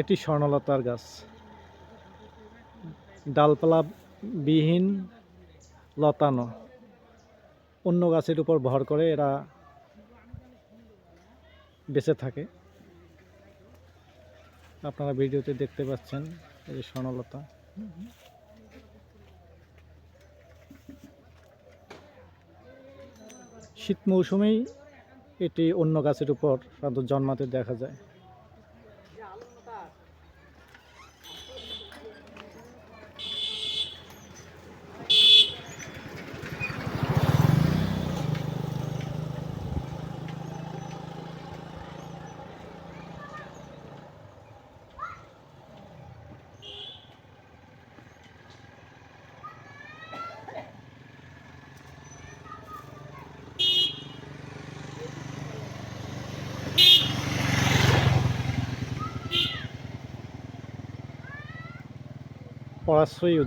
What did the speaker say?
এটি স্বর্ণলতার গাছ। ডালপালা বিহীন লতানো। অন্য গাছের উপর ভর করে এরা বেঁচে থাকে। আপনারা ভিডিওতে দেখতে পাচ্ছেন এই স্বর্ণলতা। শীত মৌসুমেই এটি অন্য গাছের উপর সাধারণত জন্মাতে দেখা যায়। patas. posso e o.